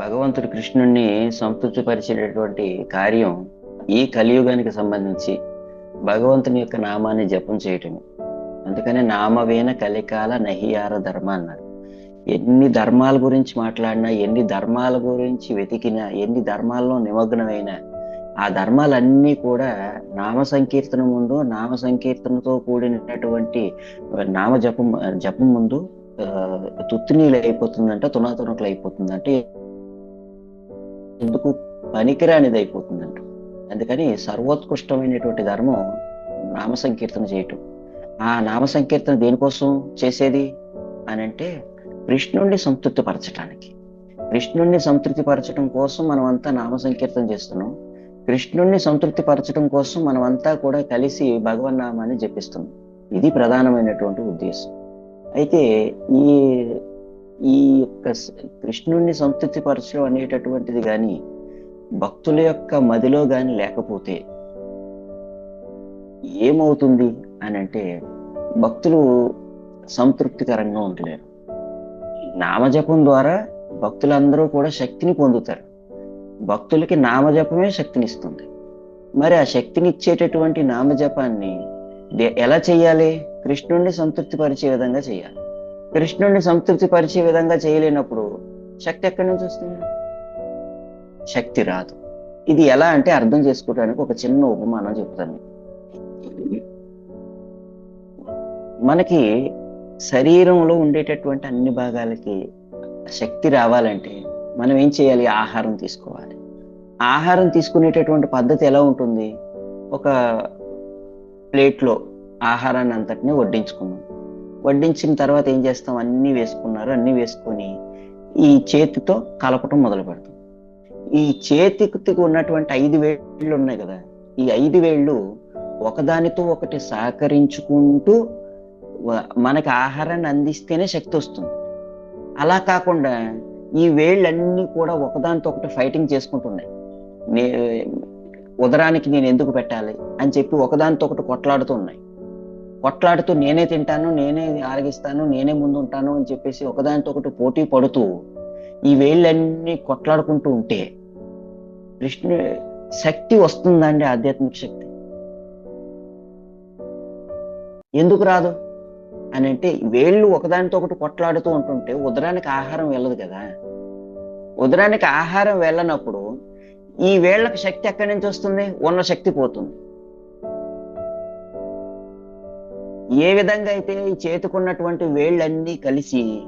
భగవంతుడు కృష్ణుణ్ణి సంతృప్తిపరిచేటటువంటి కార్యం ఈ కలియుగానికి సంబంధించి భగవంతుని యొక్క నామాన్ని జపం చేయటమే. అందుకనే నామవేన కలికాల నహియార ధర్మ అన్నారు. ఎన్ని ధర్మాల గురించి మాట్లాడినా ఎన్ని ధర్మాల గురించి వెతికినా ఎన్ని ధర్మాల్లో నిమగ్నమైనా ఆ ధర్మాలన్నీ కూడా నామ సంకీర్తన ముందు నామ సంకీర్తనతో కూడినటువంటి నామ జపం జపం ముందు తుత్నీలు అయిపోతుందంటే తునాతునకలు అయిపోతుందంటే. ఎందుకు పనికిరానిది అయిపోతుందంట అందుకని సర్వోత్కృష్టమైనటువంటి ధర్మం నామ సంకీర్తన చేయటం. ఆ నామ సంకీర్తన దేనికోసం చేసేది? అని అంటే కృష్ణుణ్ణి సంతృప్తి పరచటానికి కృష్ణుణ్ణి సంతృప్తి పరచడం కోసం మనం అంతా నామ సంకీర్తన చేస్తున్నాం. కృష్ణుణ్ణి సంతృప్తి పరచడం కోసం మనం అంతా కూడా కలిసి భగవన్నామాన్ని జపిస్తున్నాం. ఇది ప్రధానమైనటువంటి ఉద్దేశం. అయితే ఈ ఈ యొక్క కృష్ణుడిని కృష్ణుణ్ణి సంతృప్తి పరచడం అనేటటువంటిది కానీ భక్తుల యొక్క మదిలో కానీ లేకపోతే ఏమవుతుంది అని అంటే భక్తులు సంతృప్తికరంగా ఉండలేరు. నామజపం ద్వారా భక్తులందరూ కూడా శక్తిని పొందుతారు. భక్తులకి నామజపమే శక్తినిస్తుంది. మరి ఆ శక్తిని ఇచ్చేటటువంటి నామజపాన్ని ఎలా చేయాలి? కృష్ణుణ్ణి సంతృప్తి పరిచే విధంగా చేయాలి. కృష్ణుడిని సంతృప్తి పరిచే విధంగా చేయలేనప్పుడు శక్తి ఎక్కడి నుంచి వస్తుంది? శక్తి రాదు. ఇది ఎలా అంటే అర్థం చేసుకోవడానికి ఒక చిన్న ఉపమానం చెప్తాను. మనకి శరీరంలో ఉండేటటువంటి అన్ని భాగాలకి శక్తి రావాలంటే మనం ఏం చేయాలి? ఆహారం తీసుకోవాలి. ఆహారం తీసుకునేటటువంటి పద్ధతి ఎలా ఉంటుంది? ఒక ప్లేట్లో ఆహారాన్ని అంతటిని వడ్డించుకున్నాం వడ్డించిన తర్వాత ఏం చేస్తాం? అన్నీ వేసుకున్నారు. అన్నీ వేసుకొని ఈ చేతితో కలపటం మొదలు పెడతాం. ఈ చేతికి ఉన్నటువంటి ఐదు వేళ్ళు ఉన్నాయి కదా ఈ ఐదు వేళ్ళు ఒకదానితో ఒకటి సహకరించుకుంటూ మనకి ఆహారాన్ని అందిస్తేనే శక్తి వస్తుంది. అలా కాకుండా ఈ వేళ్ళన్నీ కూడా ఒకదానితో ఒకటి ఫైటింగ్ చేసుకుంటున్నాయి. నే ఉదరానికి నేను ఎందుకు పెట్టాలి అని చెప్పి ఒకదానితో ఒకటి కొట్లాడుతున్నాయి కొట్లాడుతూ నేనే తింటాను నేనే ఆరగిస్తాను నేనే ముందు ఉంటాను అని చెప్పేసి ఒకదానితో ఒకటి పోటీ పడుతూ ఈ వేళ్ళన్నీ కొట్లాడుకుంటూ ఉంటే కృష్ణు శక్తి వస్తుందండి ఆధ్యాత్మిక శక్తి. ఎందుకు రాదు? అని అంటే వేళ్ళు ఒకదానితో ఒకటి కొట్లాడుతూ ఉంటుంటే ఉదరానికి ఆహారం వెళ్ళదు కదా. ఉదరానికి ఆహారం వెళ్ళనప్పుడు ఈ వేళ్ళకు శక్తి ఎక్కడి నుంచి వస్తుంది? ఉన్న శక్తి పోతుంది. ఏ విధంగా అయితే ఈ చేతుకున్నటువంటి వేళ్ళన్నీ కలిసి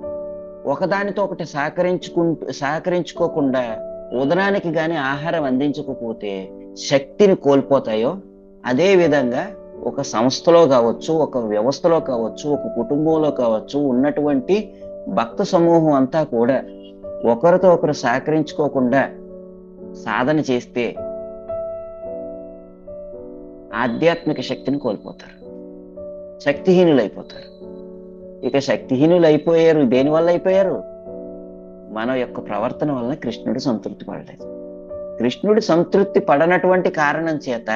ఒకదానితో ఒకటి సహకరించుకుంటూ సహకరించుకోకుండా ఉదరానికి కానీ ఆహారం అందించకపోతే శక్తిని కోల్పోతాయో అదే విధంగా ఒక సంస్థలో కావచ్చు ఒక వ్యవస్థలో కావచ్చు ఒక కుటుంబంలో కావచ్చు ఉన్నటువంటి భక్త సమూహం అంతా కూడా ఒకరితో ఒకరు సహకరించుకోకుండా సాధన చేస్తే ఆధ్యాత్మిక శక్తిని కోల్పోతారు. శక్తిహీనులు అయిపోతారు ఇక శక్తిహీనులు అయిపోయారు దేనివల్ల అయిపోయారు? మన యొక్క ప్రవర్తన వలన కృష్ణుడు సంతృప్తి పడలేదు. కృష్ణుడు సంతృప్తి పడనటువంటి కారణం చేత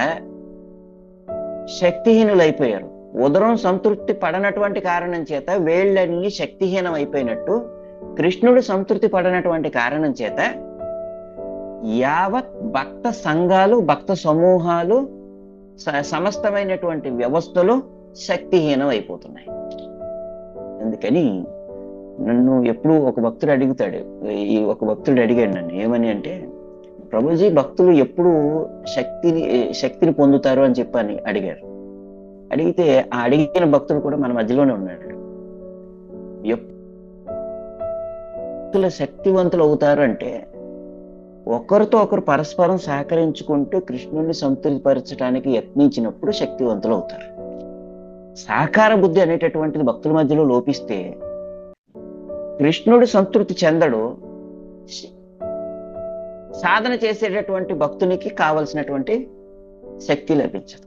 శక్తిహీనులు అయిపోయారు ఉదరం సంతృప్తి పడనటువంటి కారణం చేత వేళ్ళన్నీ శక్తిహీనం అయిపోయినట్టు కృష్ణుడు సంతృప్తి పడనటువంటి కారణం చేత యావత్ భక్త సంఘాలు భక్త సమూహాలు సమస్తమైనటువంటి వ్యవస్థలు శక్తిహీనం అయిపోతున్నాయి అందుకని నన్ను ఎప్పుడు ఒక భక్తుడు అడుగుతాడు ఈ ఒక భక్తుడు అడిగాడు నన్ను ఏమని అంటే ప్రభుజీ భక్తులు ఎప్పుడు శక్తిని శక్తిని పొందుతారు అని చెప్పని అడిగారు. అడిగితే ఆ అడిగిన భక్తుడు కూడా మన మధ్యలోనే ఉన్నాడు. భక్తుల భక్తులు శక్తివంతులు అవుతారు అంటే ఒకరితో ఒకరు పరస్పరం సహకరించుకుంటూ కృష్ణుని సంతృప్తిపరచడానికి యత్నించినప్పుడు శక్తివంతులు అవుతారు. సాకార బుద్ధి అనేటటువంటిది భక్తుల మధ్యలో లోపిస్తే కృష్ణుడు సంతృప్తి చెందడు సాధన చేసేటటువంటి భక్తునికి కావలసినటువంటి శక్తి లభించదు.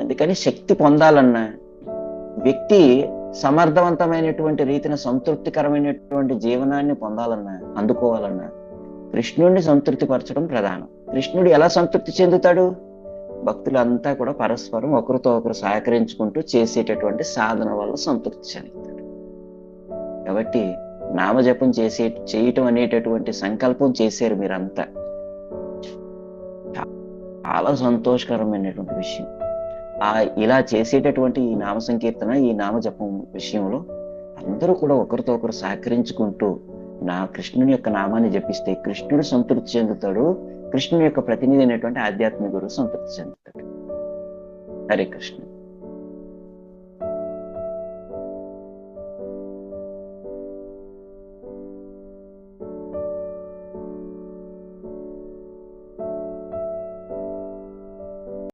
అందుకని శక్తి పొందాలన్నా వ్యక్తి సమర్థవంతమైనటువంటి రీతిన సంతృప్తికరమైనటువంటి జీవనాన్ని పొందాలన్నా అందుకోవాలన్నా కృష్ణుడిని సంతృప్తి పరచడం ప్రధానం. కృష్ణుడు ఎలా సంతృప్తి చెందుతాడు? భక్తులంతా కూడా పరస్పరం ఒకరితో ఒకరు సహకరించుకుంటూ చేసేటటువంటి సాధన వల్ల సంతృప్తి చెందుతాడు కాబట్టి నామజపం చేసే చేయటం అనేటటువంటి సంకల్పం చేశారు మీరంతా. చాలా సంతోషకరమైనటువంటి విషయం. ఆ ఇలా చేసేటటువంటి ఈ నామ సంకీర్తన ఈ నామజపం విషయంలో అందరూ కూడా ఒకరితో ఒకరు సహకరించుకుంటూ నా కృష్ణుని యొక్క నామాన్ని జపిస్తే కృష్ణుడు సంతృప్తి చెందుతాడు కృష్ణుని యొక్క ప్రతినిధి అయినటువంటి ఆధ్యాత్మిక గురువు సంతృప్తి చెందుతాడు. హరే కృష్ణ.